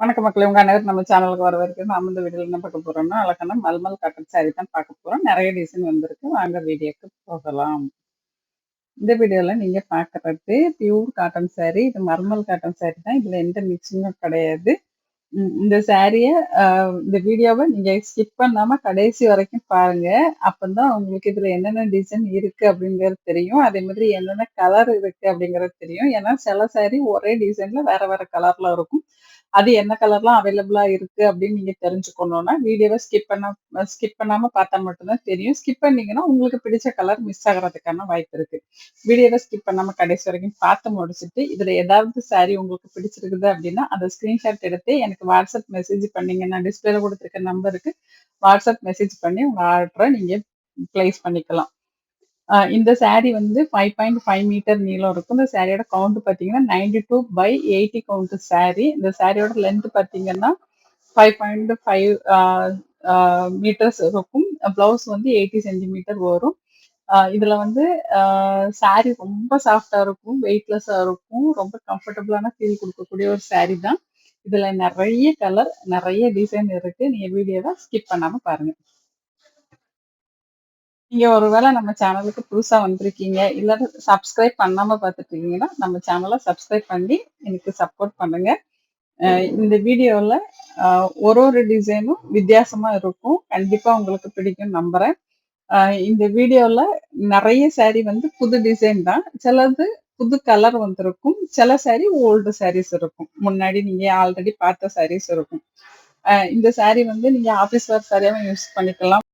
வணக்க மக்கள் உங்க அனைவரும் நம்ம சேனலுக்கு வர வரைக்கும் நம்ம இந்த வீடியோல என்ன பார்க்க போறோம்னா அழகான மல்மல் காட்டன் சாரி தான் பார்க்க போறோம். நிறைய டிசைன் வந்திருக்கு. வாங்க வீடியோக்கு போகலாம். இந்த வீடியோல நீங்க பார்க்கறது பியூர் காட்டன் சாரி இது மர்மல் காட்டன் சாரி தான். இதுல எந்த மிக்சிங்கும் கிடையாது. இந்த சாரிய இந்த வீடியோவை நீங்க ஸ்கிப் பண்ணாம கடைசி வரைக்கும் பாருங்க. அப்பந்தான் உங்களுக்கு இதுல என்னென்ன டிசைன் இருக்கு அப்படிங்கறது தெரியும். அதே மாதிரி என்னென்ன கலர் இருக்கு அப்படிங்கறது தெரியும். ஏன்னா சில சாரி ஒரே டிசைன்ல வேற வேற கலர்ல இருக்கும். அது என்ன கலர்லாம் அவைலபிளா இருக்கு அப்படின்னு நீங்க தெரிஞ்சுக்கணும்னா வீடியோவை ஸ்கிப் பண்ண ஸ்கிப் பண்ணாம பார்த்தா மட்டும்தான் தெரியும். ஸ்கிப் பண்ணீங்கன்னா உங்களுக்கு பிடிச்ச கலர் மிஸ் ஆகிறதுக்கான வாய்ப்பு இருக்கு. வீடியோவை ஸ்கிப் பண்ணாம கடைசி வரைக்கும் பார்த்து முடிச்சுட்டு இதுல ஏதாவது சாரி உங்களுக்கு பிடிச்சிருக்குது அப்படின்னா அதை ஸ்கிரீன்ஷாட் எடுத்து எனக்கு வாட்ஸ்அப் மெசேஜ் பண்ணீங்கன்னா நான் டிஸ்பிளேல கொடுத்துருக்க நம்பருக்கு வாட்ஸ்அப் மெசேஜ் பண்ணி உங்க ஆர்டரை நீங்க பிளேஸ் பண்ணிக்கலாம். இந்த saree வந்து ஃபைவ் பாயிண்ட் ஃபைவ் மீட்டர் நீளம் இருக்கும். இந்த சாரியோட கவுண்ட் பார்த்தீங்கன்னா ninety two by eighty count saree. இந்த சாரியோட லென்த் பார்த்தீங்கன்னா ஃபைவ் பாயிண்ட் ஃபைவ் மீட்டர்ஸ் இருக்கும். ப்ளவுஸ் வந்து எயிட்டி சென்டிமீட்டர் வரும். இதுல வந்து saree ரொம்ப சாஃப்டா இருக்கும் வெயிட்லெஸ்ஸா இருக்கும். ரொம்ப கம்ஃபர்டபுளான ஃபீல் கொடுக்கக்கூடிய ஒரு saree தான். இதுல நிறைய கலர் நிறைய டிசைன் இருக்கு. நீங்க வீடியோவை ஸ்கிப் பண்ணாம பாருங்க. நீங்க ஒருவேளை நம்ம சேனலுக்கு புதுசா வந்திருக்கீங்க இல்ல சப்ஸ்கிரைப் பண்ணாம பார்த்துட்டு இருக்கீங்கன்னா நம்ம சேனலை சப்ஸ்கிரைப் பண்ணி எனக்கு சப்போர்ட் பண்ணுங்க. இந்த வீடியோல ஒரு ஒரு டிசைனும் வித்தியாசமா இருக்கும். கண்டிப்பா உங்களுக்கு பிடிக்கும் நம்புறேன். இந்த வீடியோல நிறைய saree வந்து புது டிசைன் தான். சிலது புது கலர் வந்திருக்கும். சில saree ஓல்டு சாரீஸ் இருக்கும். முன்னாடி நீங்க ஆல்ரெடி பார்த்த சாரீஸ் இருக்கும். இந்த saree வந்து நீங்க ஆபீஸ் வேர் சாரியாவும் யூஸ் பண்ணிக்கலாம்.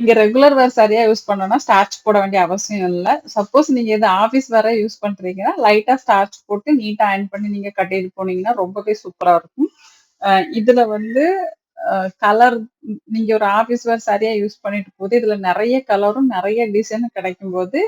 நீங்க ரெகுலர் வேர் சரியா யூஸ் பண்ணோம்னா ஸ்டார்ச் போட வேண்டிய அவசியம் இல்லை. சப்போஸ் நீங்க இது ஆபீஸ் வேற யூஸ் பண்றீங்கன்னா லைட்டா ஸ்டார்ச் போட்டு நீட்டா அயன் பண்ணி நீங்க கட்டிட்டு போனீங்கன்னா ரொம்பவே சூப்பரா இருக்கும். இதுல வந்து கலர் நீங்க ஒரு ஆபீஸ் வேர் சரியா யூஸ் பண்ணிட்டு போது இதுல நிறைய கலரும் நிறைய டிசைனும் கிடைக்கும் போது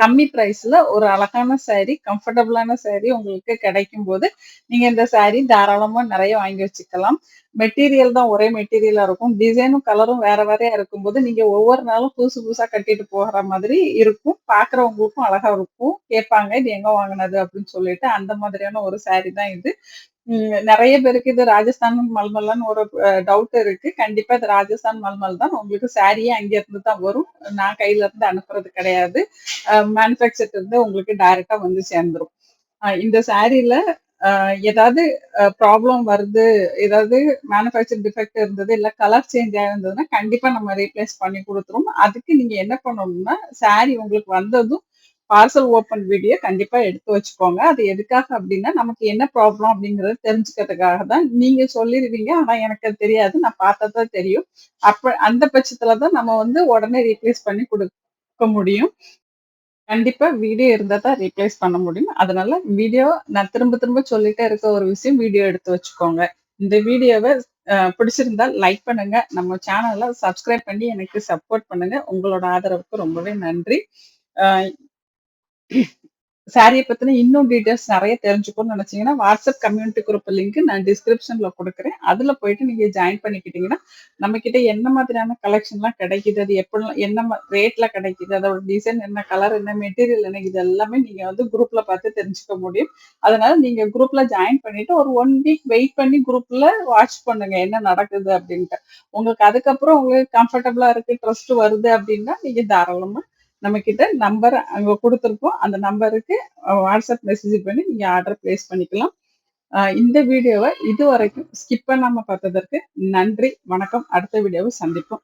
கம்மி ப்ரைஸ்ல ஒரு அழகான saree கம்ஃபர்டபுளான saree உங்களுக்கு கிடைக்கும் போது நீங்க இந்த saree தாராளமா நிறைய வாங்கி வச்சுக்கலாம். மெட்டீரியல் தான் ஒரே மெட்டீரியலா இருக்கும். டிசைனும் கலரும் வேற வேறையா இருக்கும்போது நீங்க ஒவ்வொரு நாளும் புதுசு புதுசா கட்டிட்டு போகிற மாதிரி இருக்கும். பாக்குறவங்களுக்கும் அழகா இருக்கும். கேட்பாங்க இது எங்க வாங்கினது? அப்படின்னு சொல்லிட்டு அந்த மாதிரியான ஒரு saree தான் இது. நிறைய பேருக்கு இது ராஜஸ்தான் மல்மல்லான்னு ஒரு டவுட் இருக்கு. கண்டிப்பா இது ராஜஸ்தான் மல்மல் தான். உங்களுக்கு சாரியே அங்க இருந்து தான் வரும். நான் கையில இருந்து அனுப்புறது கிடையாது. மேனுஃபேக்சர் இருந்து உங்களுக்கு டைரக்டா வந்து சேர்ந்துரும். இந்த சாரியில ஏதாவது ப்ராப்ளம் வருது ஏதாவது மேனுஃபேக்சர் டிஃபெக்ட் இருந்தது இல்லை கலர் சேஞ்ச் ஆயிருந்ததுன்னா கண்டிப்பா நம்ம ரீப்ளேஸ் பண்ணி கொடுத்துரும். அதுக்கு நீங்க என்ன பண்ணணும்னா சாரி உங்களுக்கு வந்ததும் பார்சல் ஓப்பன் வீடியோ கண்டிப்பா எடுத்து வச்சுக்கோங்க. அது எதுக்காக அப்படின்னா நமக்கு என்ன ப்ராப்ளம் அப்படிங்கிறத தெரிஞ்சுக்கிறதுக்காக தான் நீங்க சொல்லிடுவீங்க ஆனா எனக்கு அது தெரியாது. நான் பார்த்தா தான் தெரியும். அப்ப அந்த பட்சத்தில் தான் நம்ம வந்து உடனே ரீப்ளேஸ் பண்ணி கொடுக்க முடியும். கண்டிப்பா வீடியோ இருந்தா தான் ரீப்ளேஸ் பண்ண முடியும். அதனால வீடியோ நான் திரும்ப திரும்ப சொல்லிட்டே இருக்க ஒரு விஷயம் வீடியோ எடுத்து வச்சுக்கோங்க. இந்த வீடியோவை பிடிச்சிருந்தா லைக் பண்ணுங்க. நம்ம சேனலை சப்ஸ்கிரைப் பண்ணி எனக்கு சப்போர்ட் பண்ணுங்க. உங்களோட ஆதரவுக்கு ரொம்பவே நன்றி. சாரியை பத்தின இன்னும் டீட்டெயில்ஸ் நிறைய தெரிஞ்சுக்கணும்னு நினைச்சீங்கன்னா வாட்ஸ்அப் கம்யூனிட்டி குரூப் லிங்க் நான் டிஸ்கிரிப்ஷன்ல கொடுக்குறேன். அதுல போயிட்டு நீங்க ஜாயின் பண்ணிக்கிட்டீங்கன்னா நம்ம கிட்ட என்ன மாதிரியான கலெக்ஷன்லாம் கிடைக்குது அது எப்படி என்ன ரேட்ல கிடைக்குது அதோட டிசைன் என்ன கலர் என்ன மெட்டீரியல் என்ன இது எல்லாமே நீங்க வந்து குரூப்ல பார்த்து தெரிஞ்சுக்க முடியும். அதனால நீங்க குரூப்ல ஜாயின் பண்ணிட்டு ஒரு ஒன் வீக் வெயிட் பண்ணி குரூப்ல வாட்ச் பண்ணுங்க என்ன நடக்குது அப்படின்ட்டு. உங்களுக்கு அதுக்கப்புறம் உங்களுக்கு கம்ஃபர்டபுளா இருக்கு ட்ரஸ்ட் வருது அப்படின்னா நீங்க தாராளமா நம்ம கிட்ட நம்பர் அங்கே கொடுத்துருக்கோம். அந்த நம்பருக்கு வாட்ஸ்அப் மெசேஜ் பண்ணி நீங்க ஆர்டர் பிளேஸ் பண்ணிக்கலாம். இந்த வீடியோவை இது வரைக்கும் ஸ்கிப் பண்ணாமல் பார்த்ததற்கு நன்றி வணக்கம். அடுத்த வீடியோவை சந்திப்போம்.